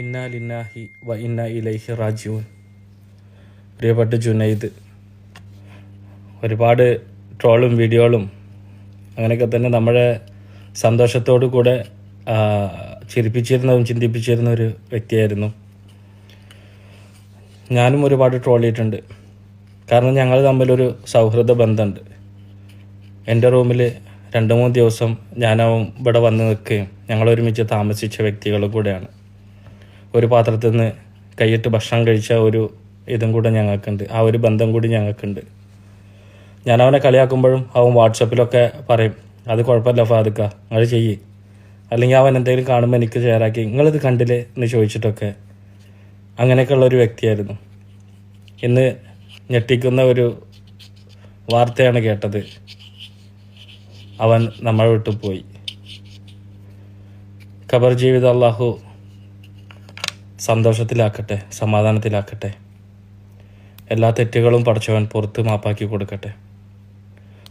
ഇന്നാ ലിന്നാഹി വ ഇന്ന ഇലൈഹി റാജിഊൻ. പ്രിയപ്പെട്ട ജുനൈദ് ഒരുപാട് ട്രോളും വീഡിയോകളും അങ്ങനെയൊക്കെ തന്നെ നമ്മുടെ സന്തോഷത്തോടു കൂടെ ചിരിപ്പിച്ചിരുന്നതും ചിന്തിപ്പിച്ചിരുന്ന ഒരു വ്യക്തിയായിരുന്നു. ഞാനും ഒരുപാട് ട്രോൾ ചെയ്തിട്ടുണ്ട്. കാരണം ഞങ്ങൾ തമ്മിലൊരു സൗഹൃദ ബന്ധമുണ്ട്. എന്റെ റൂമിൽ രണ്ട് മൂന്ന് ദിവസം ഞാനും ഇവിടെ വന്ന് നിൽക്കുകയും ഞങ്ങൾ ഒരുമിച്ച് താമസിച്ച വ്യക്തികളും കൂടെയാണ്. ഒരു പാത്രത്തിൽ നിന്ന് കൈയിട്ട് ഭക്ഷണം കഴിച്ച ഒരു ഇതും കൂടെ ഞങ്ങൾക്കുണ്ട്. ആ ഒരു ബന്ധം കൂടി ഞങ്ങൾക്കുണ്ട്. ഞാൻ അവനെ കളിയാക്കുമ്പോഴും അവൻ വാട്സപ്പിലൊക്കെ പറയും അത് കുഴപ്പമില്ല ഫാദുക്ക നിങ്ങൾ ചെയ്യ്. അല്ലെങ്കിൽ അവൻ എന്തെങ്കിലും കാണുമ്പോൾ എനിക്ക് ഷെയറാക്കി നിങ്ങളിത് കണ്ടില്ലേ? എന്ന് ചോദിച്ചിട്ടൊക്കെ അങ്ങനെയൊക്കെയുള്ള ഒരു വ്യക്തിയായിരുന്നു. ഇന്ന് ഞെട്ടിക്കുന്ന ഒരു വാർത്തയാണ് കേട്ടത്. അവൻ നമ്മളെ വിട്ടു പോയി ഖബർ ജീവിതം അള്ളാഹു സന്തോഷത്തിലാക്കട്ടെ സമാധാനത്തിലാക്കട്ടെ. എല്ലാ തെറ്റുകളും പഠിച്ചവൻ പുറത്ത് മാപ്പാക്കി കൊടുക്കട്ടെ.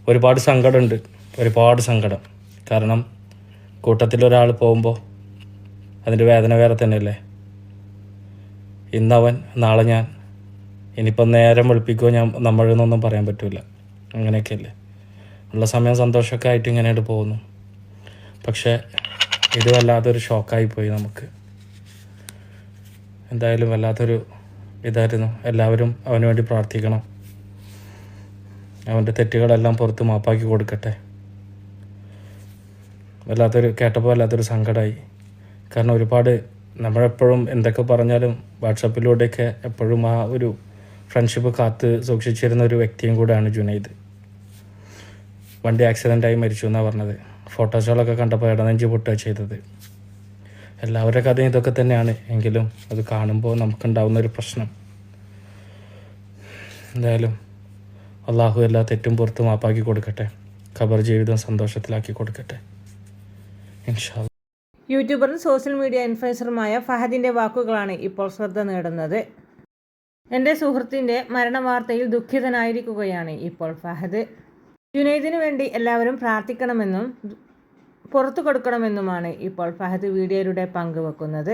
ഒരുപാട് സങ്കടമുണ്ട് ഒരുപാട് സങ്കടം. കാരണം കൂട്ടത്തിലൊരാൾ പോകുമ്പോൾ അതിന്റെ വേദന വേറെ തന്നെയല്ലേ? ഇന്നവൻ നാളെ ഞാൻ. ഇനിയിപ്പം നേരം വെളുപ്പിക്കോ ഞാൻ നമ്മളെന്നൊന്നും പറയാൻ പറ്റില്ല അങ്ങനെയൊക്കെയല്ലേ? ഉള്ള സമയം സന്തോഷമൊക്കെ ആയിട്ട് ഇങ്ങനെയായിട്ട് പോകുന്നു. പക്ഷേ ഇത് വല്ലാത്തൊരു ഷോക്കായി പോയി നമുക്ക്. എന്തായാലും വല്ലാത്തൊരു ഇതായിരുന്നു. എല്ലാവരും അവന് വേണ്ടി പ്രാർത്ഥിക്കണം. അവന്റെ തെറ്റുകളെല്ലാം പുറത്ത് മാപ്പാക്കി കൊടുക്കട്ടെ. വല്ലാത്തൊരു കേട്ടപ്പോൾ വല്ലാത്തൊരു സങ്കടമായി കാരണം ഒരുപാട് നമ്മളെപ്പോഴും എന്തൊക്കെ പറഞ്ഞാലും വാട്സപ്പിലൂടെയൊക്കെ എപ്പോഴും ആ ഒരു ഫ്രണ്ട്ഷിപ്പ് കാത്ത് സൂക്ഷിച്ചിരുന്ന ഒരു വ്യക്തിയും കൂടെയാണ് ജുനൈദ്. വണ്ടി ആക്സിഡന്റായി മരിച്ചു എന്നാണ് പറഞ്ഞത്. ഫോട്ടോസുകളൊക്കെ കണ്ടപ്പോൾ ഇടനെഞ്ച് പൊട്ടുക ചെയ്തത്. എല്ലാവരുടെ കഥയും ഇതൊക്കെ തന്നെയാണ്. എങ്കിലും അത് കാണുമ്പോൾ നമുക്കുണ്ടാവുന്ന ഒരു പ്രശ്നം. എന്തായാലും അള്ളാഹു എല്ലാ തെറ്റും പുറത്ത് മാപ്പാക്കി കൊടുക്കട്ടെ. ഖബർ ജീവിതം സന്തോഷത്തിലാക്കി കൊടുക്കട്ടെ. ഇൻഷാ യൂട്യൂബറും സോഷ്യൽ മീഡിയ ഇൻഫ്ലുവൻസറുമായ ഫഹദിന്റെ വാക്കുകളാണ് ഇപ്പോൾ ശ്രദ്ധ നേടുന്നത്. എന്റെ സുഹൃത്തിന്റെ മരണവാർത്തയിൽ ദുഃഖിതനായിരിക്കുകയാണ് ഇപ്പോൾ ഫഹദ്. ജുനൈദിനു വേണ്ടി എല്ലാവരും പ്രാർത്ഥിക്കണമെന്നും പുറത്തു കൊടുക്കണമെന്നുമാണ് ഇപ്പോൾ ഫഹദ് വീഡിയോയിലൂടെ പങ്കുവെക്കുന്നത്.